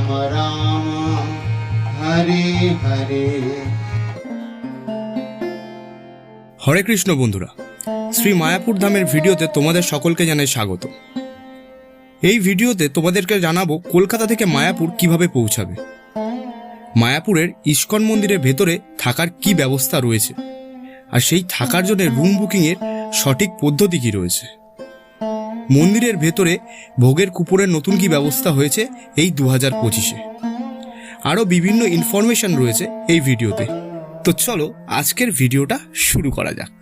राम राम हरे हरे হরে কৃষ্ণ বন্ধুরা শ্রী মায়াপুর ধামের ভিডিওতে তোমাদের সকলকে জানাই স্বাগত এই ভিডিওতে তোমাদেরকে জানাবো কলকাতা থেকে মায়াপুর কিভাবে পৌঁছাবে মায়াপুরের ইস্কন মন্দিরের ভেতরে থাকার কি ব্যবস্থা রয়েছে আর সেই থাকার জন্য রুম বুকিংয়ের সঠিক পদ্ধতি কি রয়েছে মন্দিরের ভেতরে ভোগের কুপুরের নতুন কি ব্যবস্থা হয়েছে এই দু হাজার পঁচিশে। আরও বিভিন্ন ইনফরমেশন রয়েছে এই ভিডিওতে। তো চলো, আজকের ভিডিওটা শুরু করা যাক।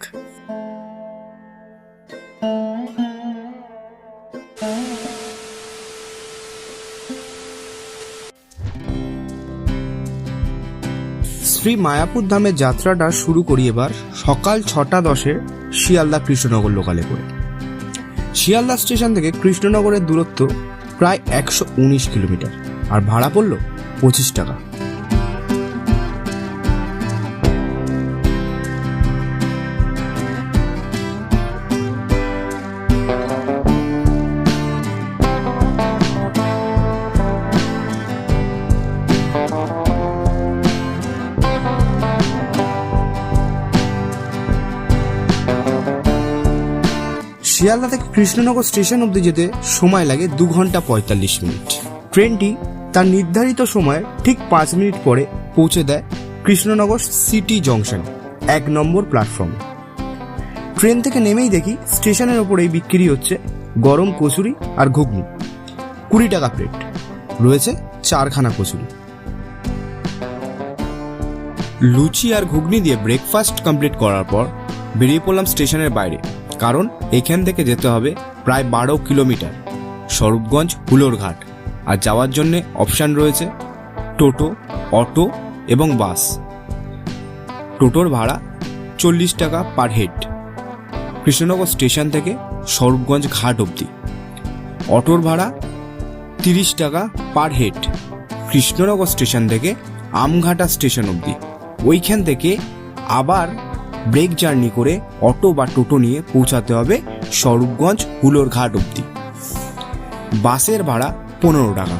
শ্রী মায়াপুর ধামের যাত্রাটা শুরু করি এবার সকাল ছটা দশে শিয়ালদা কৃষ্ণনগর লোকালে করে। শিয়ালদা স্টেশন থেকে কৃষ্ণনগরের দূরত্ব প্রায় একশো উনিশ কিলোমিটার। আর ভাড়া পড়ল পঁচিশ টাকা। শিয়ালদা থেকে কৃষ্ণনগর স্টেশন অবধি যেতে সময় লাগে দু ঘণ্টা পঁয়তাল্লিশ মিনিট। ট্রেনটি তার নির্ধারিত সময়ে ঠিক পাঁচ মিনিট পরে পৌঁছে দেয় কৃষ্ণনগর সিটি জংশন, এক নম্বর প্ল্যাটফর্মে। ট্রেন থেকে নেমেই দেখি স্টেশনের ওপরেই বিক্রি হচ্ছে গরম কচুরি আর ঘুগনি, কুড়ি টাকা প্লেট। রয়েছে চারখানা কচুরি। লুচি আর ঘুগনি দিয়ে ব্রেকফাস্ট কমপ্লিট করার পর বেরিয়ে পড়লাম স্টেশনের বাইরে। কারণ এখান থেকে যেতে হবে প্রায় বারো কিলোমিটার, স্বরূপগঞ্জ হুলোরঘাট। আর যাওয়ার জন্য অপশান রয়েছে টোটো, অটো এবং বাস। টোটোর ভাড়া চল্লিশ টাকা পার হেড। কৃষ্ণনগর স্টেশন থেকে স্বরূপগঞ্জ ঘাট অবধি। অটোর ভাড়া তিরিশ টাকা পার হেড। কৃষ্ণনগর স্টেশন থেকে আমঘাটা স্টেশন অবধি। ওইখান থেকে আবার ব্রেক জার্নি করে অটো বা টোটো নিয়ে পৌঁছাতে হবে স্বরূপগঞ্জ হুলোর ঘাট অবধি। বাসের ভাড়া পনেরো টাকা।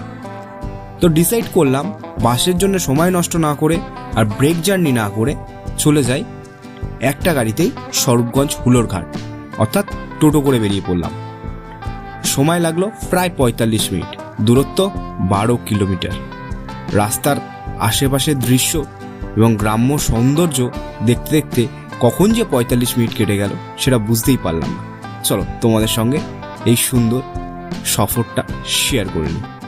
তো ডিসাইড করলাম বাসের জন্য সময় নষ্ট না করে আর ব্রেক জার্নি না করে চলে যাই একটা গাড়িতেই স্বরূপগঞ্জ হুলোর ঘাট অর্থাৎ টোটো করে বেরিয়ে পড়লাম। সময় লাগল প্রায় পঁয়তাল্লিশ মিনিট, দূরত্ব বারো কিলোমিটার। রাস্তার আশেপাশের দৃশ্য এবং গ্রাম্য সৌন্দর্য দেখতে দেখতে কখন যে পঁয়তাল্লিশ মিনিট কেটে গেল সেটা বুঝতেই পারলাম না। চলো তোমাদের সঙ্গে এই সুন্দর সফরটা শেয়ার করে নিই।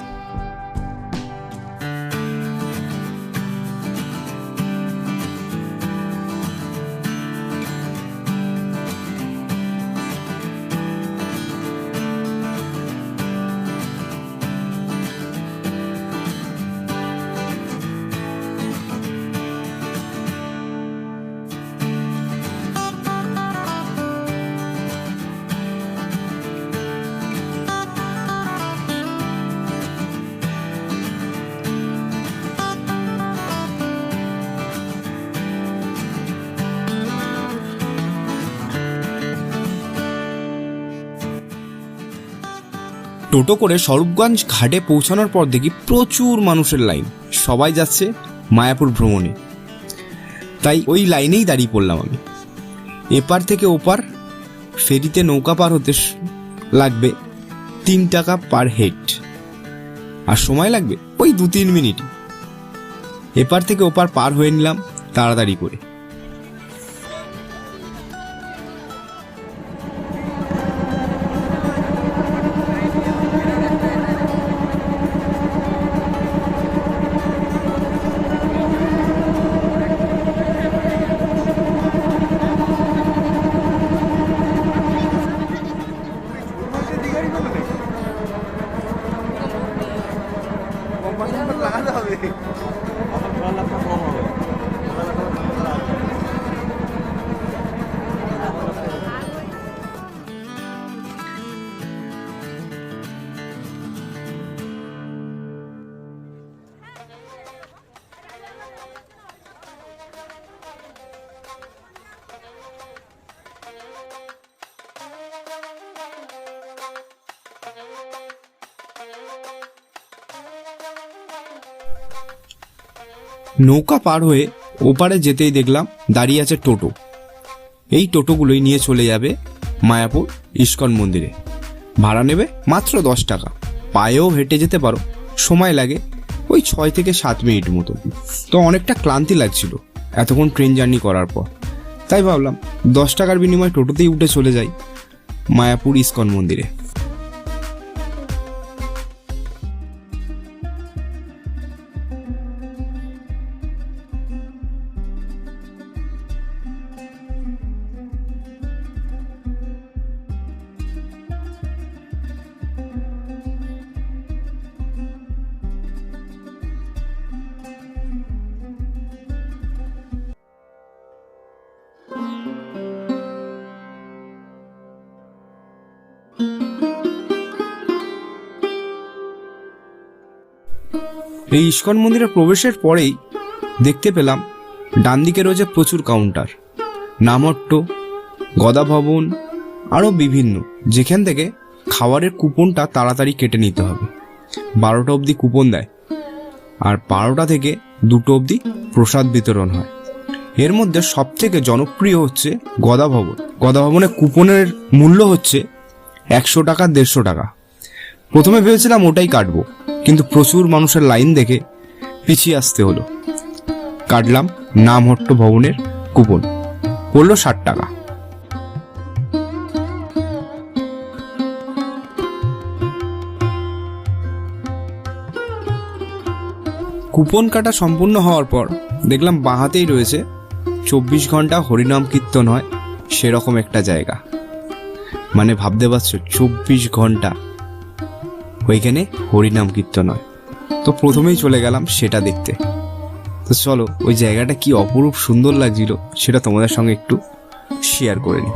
টোটো করে স্বরূপগঞ্জ ঘাটে পৌঁছানোর পর দেখি প্রচুর মানুষের লাইন। সবাই যাচ্ছে মায়াপুর ভ্রমণে। তাই ওই লাইনেই দাঁড়িয়ে পড়লাম আমি। এপার থেকে ওপার ফেরিতে নৌকা পার হতে লাগবে তিন টাকা পার হেড। আর সময় লাগবে ওই দু তিন মিনিট। এপার থেকে ওপার পার হয়ে নিলাম তাড়াতাড়ি করে। নৌকা পার হয়ে ওপারে যেতেই দেখলাম দাঁড়িয়ে আছে টোটো। এই টোটোগুলোই নিয়ে চলে যাবে মায়াপুর ইস্কন মন্দিরে। ভাড়া নেবে মাত্র দশ টাকা। পায়েও হেঁটে যেতে পারো, সময় লাগে ওই ছয় থেকে সাত মিনিট মতো তো অনেকটা ক্লান্তি লাগছিল এতক্ষণ ট্রেন জার্নি করার পর। তাই ভাবলাম দশ টাকার বিনিময়ে টোটোতেই উঠে চলে যাই মায়াপুর ইস্কন মন্দিরে। এই ইস্কন মন্দিরে প্রবেশের পরেই দেখতে পেলাম, ডান দিকে রয়েছে প্রচুর কাউন্টার নামট্ট গদা ভবন আরও বিভিন্ন, যেখান থেকে খাবারের কুপনটা তাড়াতাড়ি কেটে নিতে হবে। বারোটা অবধি কুপন দেয়, আর বারোটা থেকে দুটো অবধি প্রসাদ বিতরণ হয়। এর মধ্যে সবথেকে জনপ্রিয় হচ্ছে গদা ভবন গদা ভবনে কুপনের মূল্য হচ্ছে একশো টাকা, দেড়শো টাকা। প্রথমে ভেবেছিলাম ওটাই কাটবো, কিন্তু প্রচুর মানুষের লাইন দেখে পিছিয়ে আসতে হলো। কাটলাম নামহট্ট ভবনের কুপন, পড়ল ষাট টাকা। কুপন কাটা সম্পূর্ণ হওয়ার পর দেখলাম বাঁহাতেই রয়েছে চব্বিশ ঘণ্টা হরিনাম কীর্তন হয় সেরকম একটা জায়গা। মানে ভাবতে পারছ, চব্বিশ ঘণ্টা ওইখানে হরিনাম কীর্তন হয়। তো প্রথমেই চলে গেলাম সেটা দেখতে। তো চলো, ওই জায়গাটা কি অপরূপ সুন্দর লাগছিল সেটা তোমাদের সঙ্গে একটু শেয়ার করে নিই।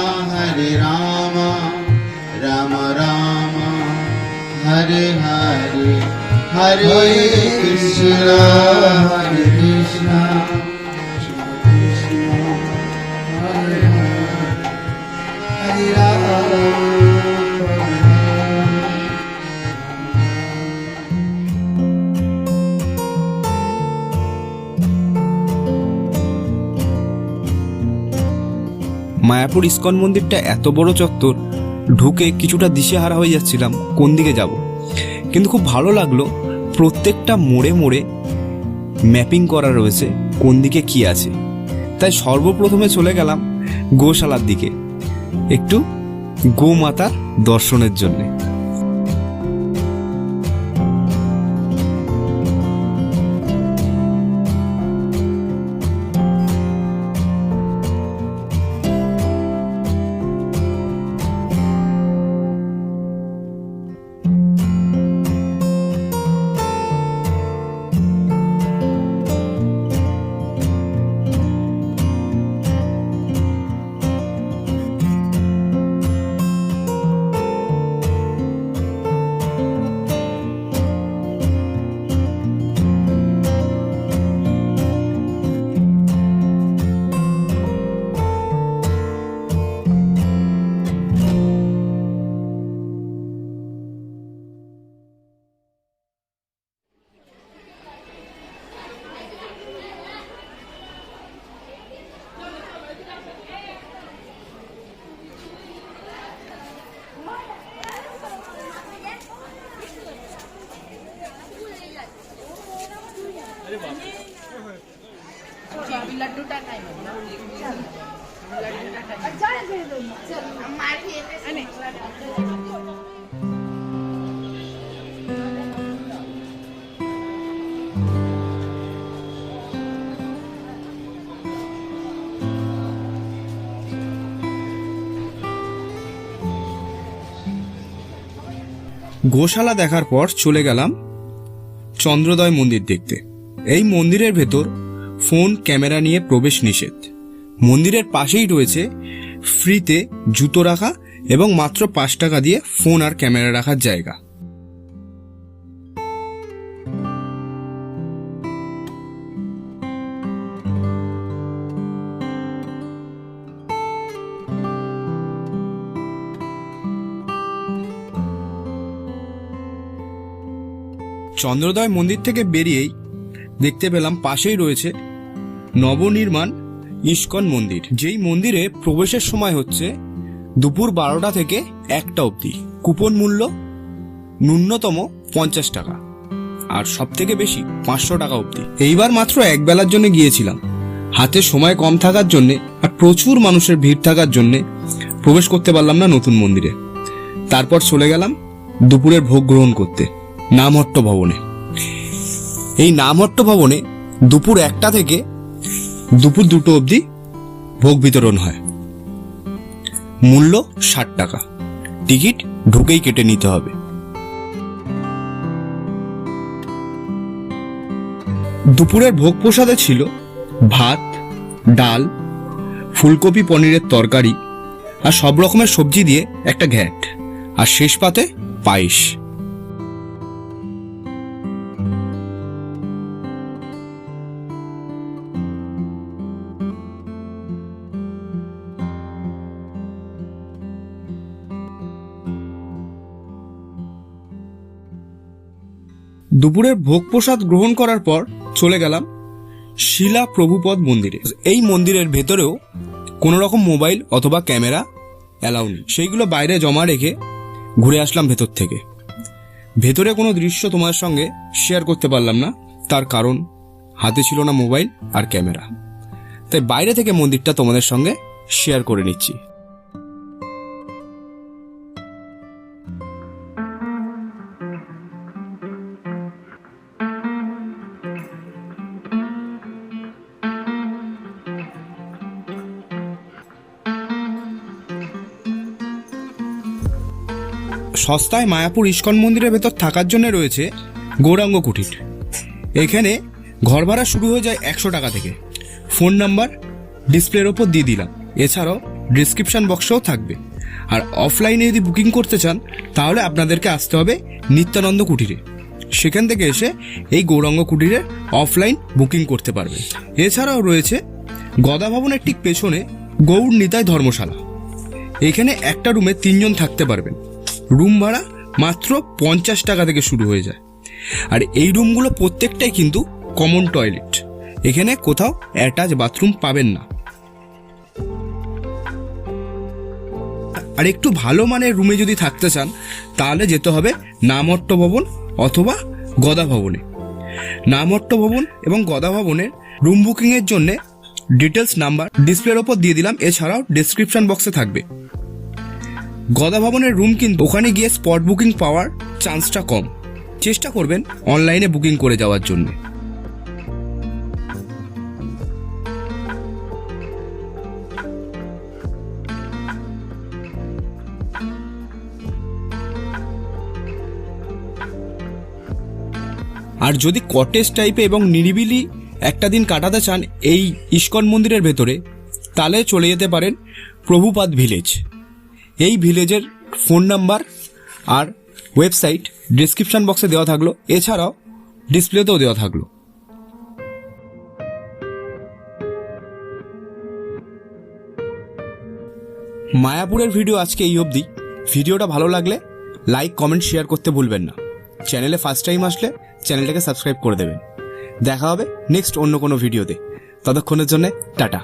Hare Rama, Rama Rama, Hare Hare, Hare Krishna, Hare Krishna. Mayapur ISKCON মন্দিরটা এত বড় চত্বর, ঢুকে কিছুটা দিশেহারা হয়ে যাচ্ছিলাম, কোন দিকে যাব। কিন্তু খুব ভালো লাগল, প্রত্যেকটা মোড়ে মোড়ে ম্যাপিং করা রয়েছে, কোন দিকে কি আছে। তাই সর্বপ্রথমে চলে গেলাম গোশালার দিকে, একটু গোমাতার দর্শনের জন্যে। গোশালা দেখার পর চলে গেলাম চন্দ্রোদয় মন্দির দেখতে। এই মন্দিরের ভেতর ফোন, ক্যামেরা নিয়ে প্রবেশ নিষেধ। মন্দিরের পাশেই রয়েছে ফ্রিতে জুতো রাখা এবং মাত্র পাঁচ টাকা দিয়ে ফোন আর ক্যামেরা রাখার জায়গা। চন্দ্রোদয় মন্দির থেকে বেরিয়েই দেখতে পেলাম পাশেই রয়েছে নবনির্মাণ ইস্কন মন্দির, যেই মন্দিরে প্রবেশের সময় হচ্ছে দুপুর বারোটা থেকে একটা অবধি। কুপন মূল্য ন্যূনতম পঞ্চাশ টাকা আর সব থেকে বেশি পাঁচশো টাকা অবধি। এইবার মাত্র এক বেলার জন্য গিয়েছিলাম। হাতে সময় কম থাকার জন্যে আর প্রচুর মানুষের ভিড় থাকার জন্যে প্রবেশ করতে পারলাম না নতুন মন্দিরে। তারপর চলে গেলাম দুপুরের ভোগ গ্রহণ করতে। নামহট্ট ভবনে। এই নামহট্ট ভবনে দুপুর একটা থেকে দুপুর দুটো অবধি ভোগ বিতরণ হয়। মূল্য ষাট টাকা। টিকিট ঢুকেই কেটে নিতে হবে। দুপুরের ভোগ প্রসাদে ছিল ভাত, ডাল, ফুলকপি, পনিরের তরকারি আর সব রকমের সবজি দিয়ে একটা ঘ্যাট আর শেষ পাতে পায়েস। দুপুরের ভোগ প্রসাদ গ্রহণ করার পর চলে গেলাম শিলা প্রভুপদ মন্দিরে। এই মন্দিরের ভেতরেও কোনো রকম মোবাইল অথবা ক্যামেরা অ্যালাউ নেই। সেইগুলো বাইরে জমা রেখে ঘুরে আসলাম ভেতর থেকে। ভেতরে কোনো দৃশ্য তোমার সঙ্গে শেয়ার করতে পারলাম না। তার কারণ, হাতে ছিল না মোবাইল আর ক্যামেরা। তাই বাইরে থেকে মন্দিরটা তোমাদের সঙ্গে শেয়ার করে নিচ্ছি। সস্তায় মায়াপুর ইস্কন মন্দিরের ভেতর থাকার জন্য রয়েছে গৌরাঙ্গ কুটির। এখানে ঘর ভাড়া শুরু হয়ে যায় একশো টাকা থেকে। ফোন নাম্বার, ডিসপ্লের ওপর দিয়ে দিলাম। এছাড়াও ডিসক্রিপশন বক্সেও থাকবে। আর অফলাইনে যদি বুকিং করতে চান, তাহলে আপনাদেরকে আসতে হবে নিত্যানন্দ কুটিরে। সেখান থেকে এসে এই গৌরাঙ্গ কুটিরে অফলাইন বুকিং করতে পারবে। এছাড়াও রয়েছে গদা ভবনের ঠিক পেছনে গৌড় নিতাই ধর্মশালা। এখানে একটা রুমে তিনজন থাকতে পারবেন। রুম ভাড়া মাত্র পঞ্চাশ টাকা থেকে শুরু হয়ে যায়। আর এই রুমগুলো প্রত্যেকটাই কিন্তু কমন টয়লেট এখানে কোথাও অ্যাটাচ বাথরুম পাবেন না। আর একটু ভালো মানের রুমে যদি থাকতে চান, তাহলে যেতে হবে নামট্ট ভবন অথবা গদা ভবনে। নামট্ট ভবন এবং গদা ভবনের রুম বুকিংয়ের জন্য ডিটেলস নাম্বার ডিসপ্লের ওপর দিয়ে দিলাম। এছাড়াও ডেসক্রিপশন বক্সে থাকবে। গদা ভবনের রুম কিন্তু ওখানে গিয়ে স্পট বুকিং পাওয়ার চান্সটা কম। চেষ্টা করবেন অনলাইনে বুকিং করে যাওয়ার জন্য। আর যদি কটেজ টাইপে এবং নিরিবিলি একটা দিন কাটাতে চান এই ইস্কন মন্দিরের ভেতরে, তাহলে চলে যেতে পারেন প্রভুপাদ ভিলেজ এই ভিলেজের ফোন নাম্বার আর ওয়েবসাইট ডিসক্রিপশন বক্সে দেওয়া থাকল। এছাড়াও ডিসপ্লেতেও দেওয়া থাকল। মায়াপুরের ভিডিও আজকে এই অবধি। ভিডিওটা ভালো লাগলে লাইক, কমেন্ট, শেয়ার করতে ভুলবেন না। চ্যানেলে ফার্স্ট টাইম আসলে চ্যানেলটাকে সাবস্ক্রাইব করে দেবেন। দেখা হবে নেক্সট অন্য কোনো ভিডিওতে। ততক্ষণের জন্য টাটা।